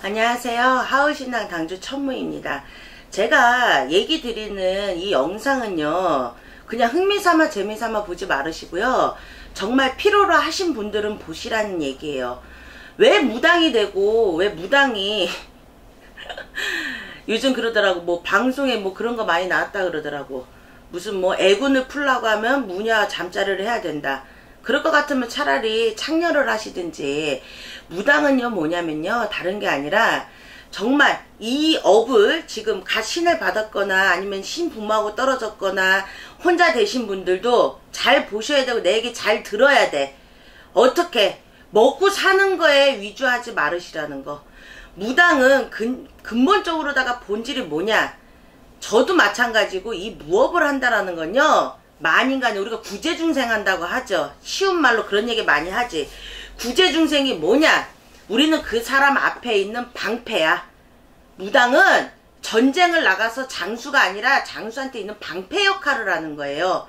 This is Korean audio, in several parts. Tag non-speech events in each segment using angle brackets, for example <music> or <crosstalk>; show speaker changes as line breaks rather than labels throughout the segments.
안녕하세요. 하우신당 당주 천무입니다. 제가 얘기 드리는 이 영상은요. 그냥 흥미삼아 재미삼아 보지 말으시고요. 정말 필요로 하신 분들은 보시라는 얘기예요. 왜 무당이 되고 왜 무당이 <laughs> 요즘 그러더라고 뭐 방송에 뭐 그런 거 많이 나왔다 그러더라고 무슨 뭐 애군을 풀라고 하면 무냐 잠자리를 해야 된다 그럴 것 같으면 차라리 창녀를 하시든지 무당은요 뭐냐면요 다른 게 아니라 정말 이 업을 지금 갓 신을 받았거나 아니면 신 부모하고 떨어졌거나 혼자 되신 분들도 잘 보셔야 되고 내 얘기 잘 들어야 돼. 어떻게 먹고 사는 거에 위주하지 말으시라는 거. 무당은 근, 근본적으로다가 본질이 뭐냐? 저도 마찬가지고 이 무업을 한다라는 건요. 만인간이 우리가 구제중생 한다고 하죠. 쉬운 말로 그런 얘기 많이 하지. 구제중생이 뭐냐? 우리는 그 사람 앞에 있는 방패야. 무당은 전쟁을 나가서 장수가 아니라 장수한테 있는 방패 역할을 하는 거예요.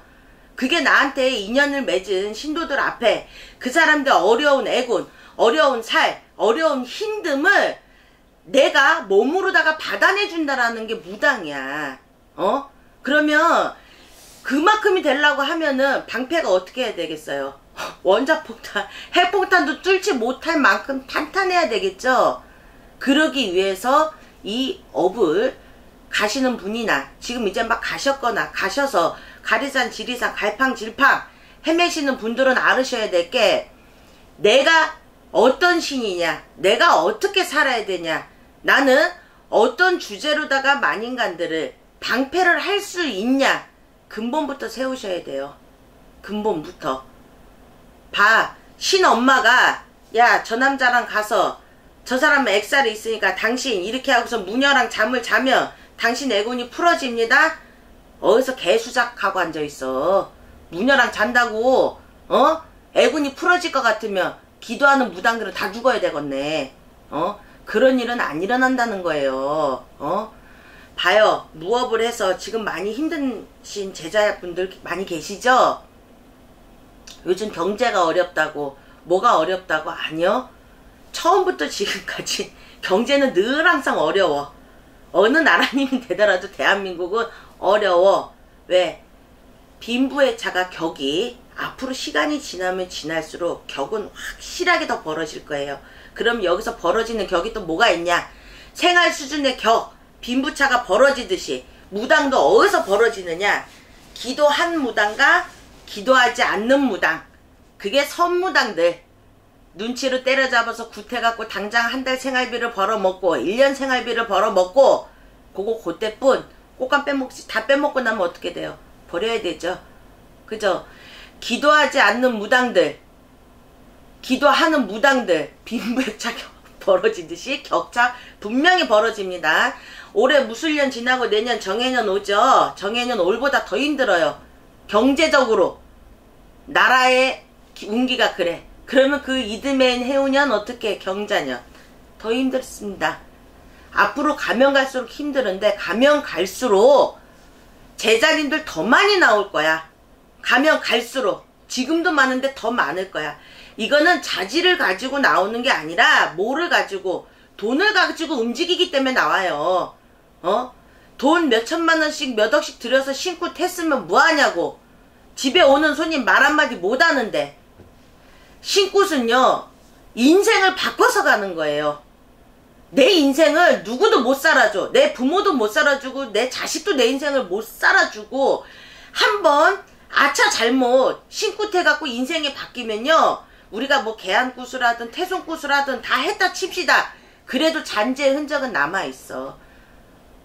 그게 나한테 인연을 맺은 신도들 앞에 그 사람들 어려운 애군, 어려운 살, 어려운 힘듦을 내가 몸으로다가 받아내준다라는 게 무당이야. 어? 그러면 그만큼이 되려고 하면은 방패가 어떻게 해야 되겠어요? 원자폭탄, 핵폭탄도 뚫지 못할 만큼 탄탄해야 되겠죠? 그러기 위해서 이 업을 가시는 분이나 지금 이제 막 가셨거나 가셔서 가리산, 지리산, 갈팡, 질팡 헤매시는 분들은 알으셔야 될 게 내가 어떤 신이냐, 내가 어떻게 살아야 되냐, 나는 어떤 주제로다가 만인간들을 방패를 할 수 있냐, 근본부터 세우셔야 돼요. 근본부터. 봐. 신엄마가 야 저 남자랑 가서 저 사람은 액살이 있으니까 당신 이렇게 하고서 무녀랑 잠을 자면 당신 애군이 풀어집니다. 어디서 개수작하고 앉아있어. 무녀랑 잔다고 어? 애군이 풀어질 것 같으면 기도하는 무당들은 다 죽어야 되겠네. 어? 그런 일은 안 일어난다는 거예요. 어? 봐요. 무업을 해서 지금 많이 힘드신 제자분들 많이 계시죠? 요즘 경제가 어렵다고 뭐가 어렵다고 아니요. 처음부터 지금까지 <laughs> 경제는 늘 항상 어려워. 어느 나라님이 되더라도 대한민국은 어려워. 왜? 빈부의 차가 격이 앞으로 시간이 지나면 지날수록 격은 확실하게 더 벌어질 거예요. 그럼 여기서 벌어지는 격이 또 뭐가 있냐? 생활 수준의 격, 빈부차가 벌어지듯이 무당도 어디서 벌어지느냐? 기도한 무당과 기도하지 않는 무당. 그게 선무당들. 눈치로 때려잡아서 구태갖고 당장 한 달 생활비를 벌어먹고 1년 생활비를 벌어먹고 그거 그때뿐 꽃감 빼먹지 다 빼먹고 나면 어떻게 돼요? 버려야 되죠. 그죠? 기도하지 않는 무당들 기도하는 무당들 빈부격차 벌어지듯이 격차 분명히 벌어집니다. 올해 무술년 지나고 내년 정해년 오죠. 정해년 올보다 더 힘들어요. 경제적으로 나라의 운기가 그래. 그러면 그 이듬해인 해오년 어떻게 경자년 더 힘들습니다. 앞으로 가면 갈수록 힘드는데 가면 갈수록 제자님들 더 많이 나올 거야. 가면 갈수록 지금도 많은데 더 많을 거야. 이거는 자질을 가지고 나오는 게 아니라 뭐를 가지고 돈을 가지고 움직이기 때문에 나와요. 어? 돈 몇천만 원씩 몇 억씩 들여서 신고 tes으면 뭐하냐고. 집에 오는 손님 말 한마디 못하는데 신굿은요 인생을 바꿔서 가는 거예요 내 인생을 누구도 못 살아줘 내 부모도 못 살아주고 내 자식도 내 인생을 못 살아주고 한번 아차 잘못 신굿해갖고 인생이 바뀌면요 우리가 뭐 개안굿을 하든 태송굿을 하든 다 했다 칩시다 그래도 잔재의 흔적은 남아있어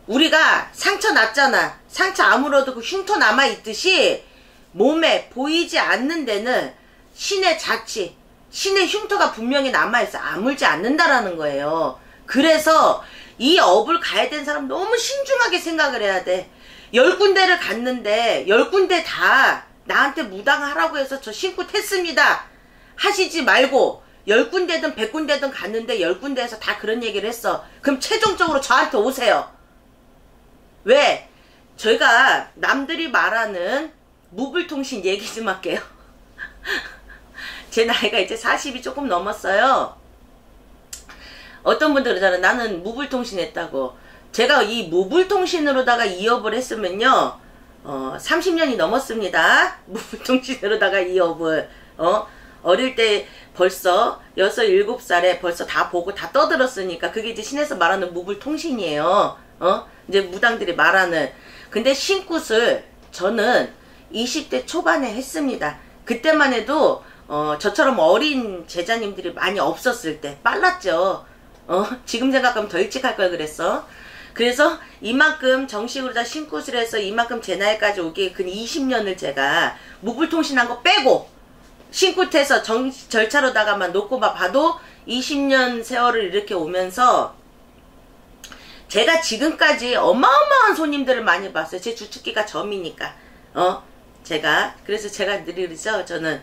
우리가 상처 났잖아 상처 아무러도 그 흉터 남아있듯이 몸에 보이지 않는 데는 신의 자치, 신의 흉터가 분명히 남아있어 아물지 않는다라는 거예요. 그래서 이 업을 가야 되는 사람 너무 신중하게 생각을 해야 돼. 열 군데를 갔는데 열 군데 다 나한테 무당하라고 해서 저 신고 했습니다. 하시지 말고 열 군데든 백 군데든 갔는데 열 군데에서 다 그런 얘기를 했어. 그럼 최종적으로 저한테 오세요. 왜? 저희가 남들이 말하는 무불통신 얘기 좀 할게요. <laughs> 제 나이가 이제 40이 조금 넘었어요. 어떤 분들 그러잖아요. 나는 무불통신 했다고. 제가 이 무불통신으로다가 이업을 했으면요. 어, 30년이 넘었습니다. <laughs> 무불통신으로다가 이업을. 어, 어릴 때 벌써 6, 7살에 벌써 다 보고 다 떠들었으니까 그게 이제 신에서 말하는 무불통신이에요. 어? 이제 무당들이 말하는. 근데 신굿을 저는 20대 초반에 했습니다. 그때만 해도 어, 저처럼 어린 제자님들이 많이 없었을 때 빨랐죠. 어, 지금 생각하면 더 일찍 할 걸 그랬어. 그래서 이만큼 정식으로 다 신굿을 해서 이만큼 제 나이까지 오기에 근 20년을 제가 무불통신한 거 빼고 신굿해서 정, 절차로다가만 놓고만 봐도 20년 세월을 이렇게 오면서 제가 지금까지 어마어마한 손님들을 많이 봤어요. 제 주특기가 점이니까. 어? 제가 그래서 제가 늘 그러죠. 저는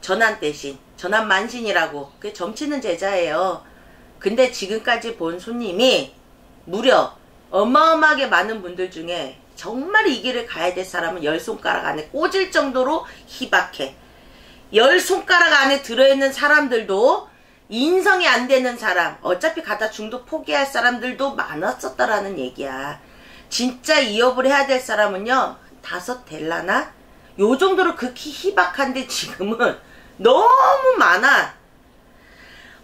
전환 대신 전환 만신이라고 그게 점치는 제자예요. 근데 지금까지 본 손님이 무려 어마어마하게 많은 분들 중에 정말 이 길을 가야 될 사람은 열 손가락 안에 꽂을 정도로 희박해. 열 손가락 안에 들어있는 사람들도 인성이 안 되는 사람, 어차피 가다 중도 포기할 사람들도 많았었다라는 얘기야. 진짜 이업을 해야 될 사람은요, 다섯 될라나? 요 정도로 극히 희박한데 지금은 너무 많아.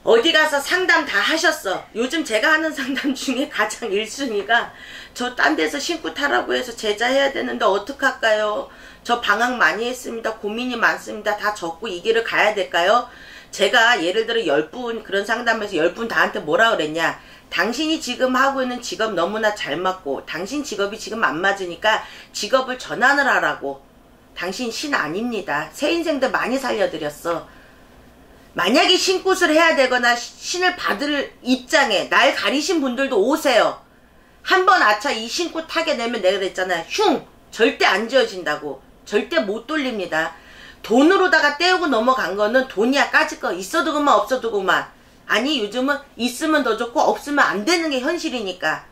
어디 가서 상담 다 하셨어. 요즘 제가 하는 상담 중에 가장 1순위가 저 딴 데서 신고 타라고 해서 제자해야 되는데 어떡할까요? 저 방학 많이 했습니다. 고민이 많습니다. 다 적고 이 길을 가야 될까요? 제가 예를 들어 10분 그런 상담에서 10분 다한테 뭐라 그랬냐? 당신이 지금 하고 있는 직업 너무나 잘 맞고 당신 직업이 지금 안 맞으니까 직업을 전환을 하라고. 당신 신 아닙니다. 새 인생들 많이 살려드렸어. 만약에 신굿을 해야 되거나 신을 받을 입장에 날 가리신 분들도 오세요. 한번 아차 이 신굿 타게 되면 내가 그랬잖아요. 흉! 절대 안 지어진다고. 절대 못 돌립니다. 돈으로다가 떼우고 넘어간 거는 돈이야 까짓 거. 있어도 그만 없어도 그만. 아니 요즘은 있으면 더 좋고 없으면 안 되는 게 현실이니까.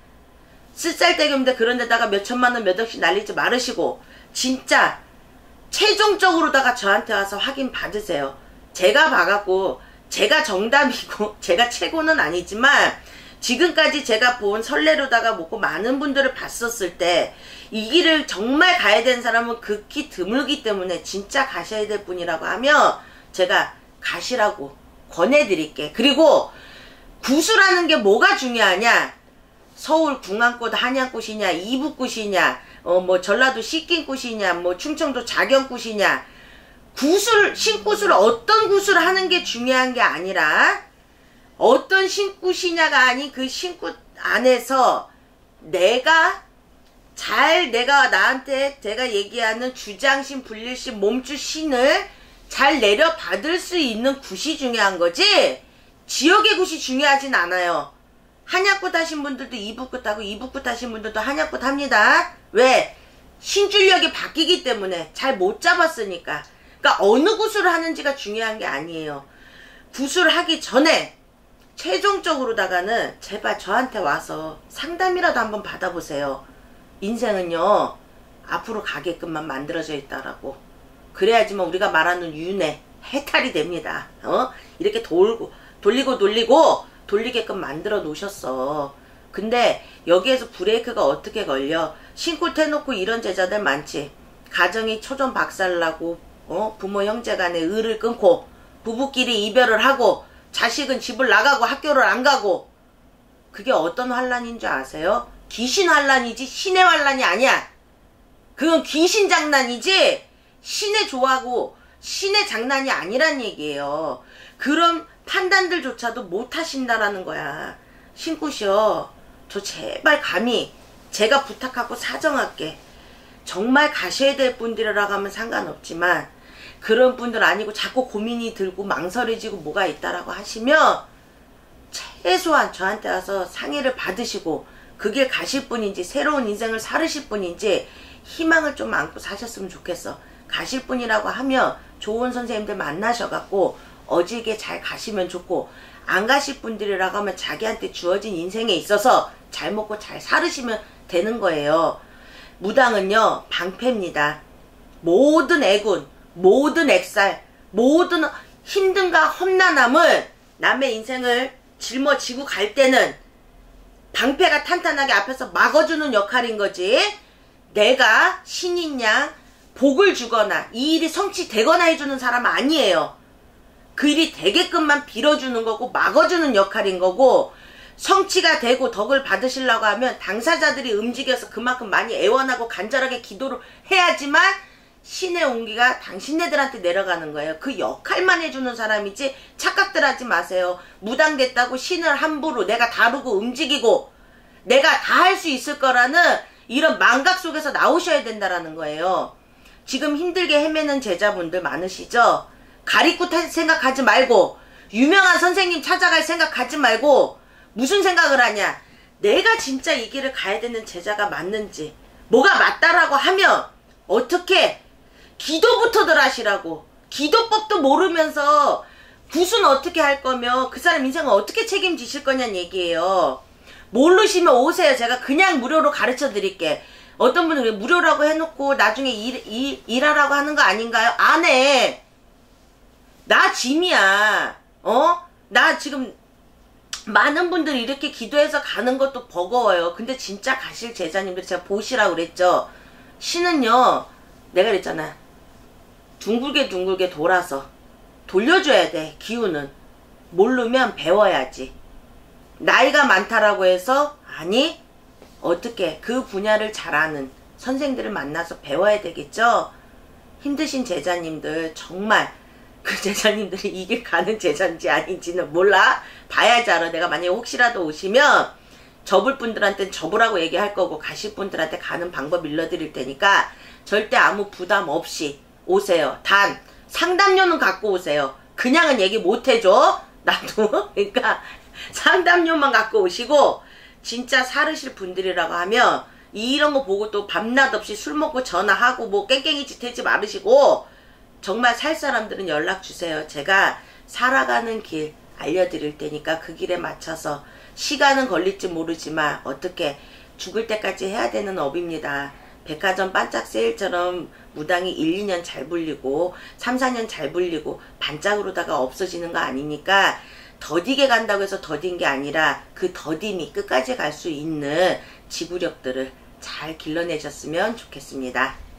쓸쌀대금인데 그런 데다가 몇 천만 원 몇 억씩 날리지 말으시고 진짜 최종적으로다가 저한테 와서 확인 받으세요. 제가 봐갖고 제가 정답이고 <laughs> 제가 최고는 아니지만 지금까지 제가 본 설레로다가 먹고 많은 분들을 봤었을 때 이 길을 정말 가야 되는 사람은 극히 드물기 때문에 진짜 가셔야 될 분이라고 하면 제가 가시라고 권해드릴게. 그리고 구수라는 게 뭐가 중요하냐? 서울 궁안꽃 한양꽃이냐 이북꽃이냐 어 뭐 전라도 식긴꽃이냐 뭐 충청도 자경꽃이냐 구슬 신꽃을 어떤 구슬을 하는 게 중요한 게 아니라 어떤 신굿이냐가 아닌 그 신굿 안에서 내가 잘 내가 나한테 제가 얘기하는 주장신, 불릴신, 몸주신을 잘 내려받을 수 있는 굿이 중요한 거지 지역의 굿이 중요하진 않아요. 한약굿 하신 분들도 이북굿 하고 이북굿 하신 분들도 한약굿 합니다. 왜? 신줄력이 바뀌기 때문에 잘 못 잡았으니까. 그러니까 어느 굿을 하는지가 중요한 게 아니에요. 굿을 하기 전에 최종적으로다가는 제발 저한테 와서 상담이라도 한번 받아보세요. 인생은요 앞으로 가게끔만 만들어져 있다라고 그래야지만 우리가 말하는 윤회 해탈이 됩니다. 어 이렇게 돌고 돌리고 돌리고 돌리게끔 만들어 놓으셨어. 근데 여기에서 브레이크가 어떻게 걸려? 신고 태 놓고 이런 제자들 많지. 가정이 초전 박살나고 어 부모 형제 간에 의를 끊고 부부끼리 이별을 하고 자식은 집을 나가고 학교를 안 가고 그게 어떤 환란인 줄 아세요? 귀신 환란이지 신의 환란이 아니야. 그건 귀신 장난이지 신의 좋아하고 신의 장난이 아니란 얘기예요. 그런 판단들조차도 못 하신다라는 거야. 신굿이요. 저 제발 감히 제가 부탁하고 사정할게. 정말 가셔야 될 분들이라고 하면 상관없지만 그런 분들 아니고 자꾸 고민이 들고 망설여지고 뭐가 있다라고 하시면 최소한 저한테 와서 상의를 받으시고 그게 가실 분인지 새로운 인생을 살으실 분인지 희망을 좀 안고 사셨으면 좋겠어. 가실 분이라고 하면 좋은 선생님들 만나셔갖고 어지게 잘 가시면 좋고 안 가실 분들이라고 하면 자기한테 주어진 인생에 있어서 잘 먹고 잘 살으시면 되는 거예요. 무당은요 방패입니다. 모든 애군 모든 액살, 모든 힘든가 험난함을 남의 인생을 짊어지고 갈 때는 방패가 탄탄하게 앞에서 막아주는 역할인 거지. 내가 신인 양 복을 주거나 이 일이 성취되거나 해주는 사람 아니에요. 그 일이 되게끔만 빌어주는 거고 막아주는 역할인 거고 성취가 되고 덕을 받으시려고 하면 당사자들이 움직여서 그만큼 많이 애원하고 간절하게 기도를 해야지만 신의 온기가 당신네들한테 내려가는 거예요. 그 역할만 해주는 사람이지 착각들 하지 마세요. 무당됐다고 신을 함부로 내가 다루고 움직이고 내가 다 할 수 있을 거라는 이런 망각 속에서 나오셔야 된다라는 거예요. 지금 힘들게 헤매는 제자분들 많으시죠? 가리고 생각하지 말고 유명한 선생님 찾아갈 생각하지 말고 무슨 생각을 하냐 내가 진짜 이 길을 가야 되는 제자가 맞는지 뭐가 맞다라고 하면 어떻게 기도부터들 하시라고 기도법도 모르면서 굿은 어떻게 할 거며 그 사람 인생을 어떻게 책임지실 거냐는 얘기예요 모르시면 오세요 제가 그냥 무료로 가르쳐 드릴게 어떤 분은 무료라고 해놓고 나중에 일, 일, 일하라고 하는 거 아닌가요? 안 해. 나 짐이야. 어? 나 지금 많은 분들이 이렇게 기도해서 가는 것도 버거워요. 근데 진짜 가실 제자님들 제가 보시라고 그랬죠. 신은요, 내가 그랬잖아. 둥글게 둥글게 돌아서 돌려줘야 돼, 기운은. 모르면 배워야지. 나이가 많다라고 해서, 아니, 어떻게 그 분야를 잘하는 선생들을 만나서 배워야 되겠죠? 힘드신 제자님들 정말 그 제자님들이 이길 가는 제자인지 아닌지는 몰라. 봐야지 알아. 내가 만약에 혹시라도 오시면 접을 분들한테는 접으라고 얘기할 거고 가실 분들한테 가는 방법 일러드릴 테니까 절대 아무 부담 없이 오세요. 단 상담료는 갖고 오세요. 그냥은 얘기 못 해줘. 나도. <laughs> 그러니까 상담료만 갖고 오시고 진짜 사르실 분들이라고 하면 이런 거 보고 또 밤낮 없이 술 먹고 전화하고 뭐 깽깽이 짓 하지 말으시고 정말 살 사람들은 연락 주세요. 제가 살아가는 길 알려드릴 테니까 그 길에 맞춰서 시간은 걸릴지 모르지만 어떻게 죽을 때까지 해야 되는 업입니다. 백화점 반짝 세일처럼 무당이 1, 2년 잘 불리고 3, 4년 잘 불리고 반짝으로다가 없어지는 거 아니니까 더디게 간다고 해서 더딘 게 아니라 그 더딤이 끝까지 갈 수 있는 지구력들을 잘 길러내셨으면 좋겠습니다.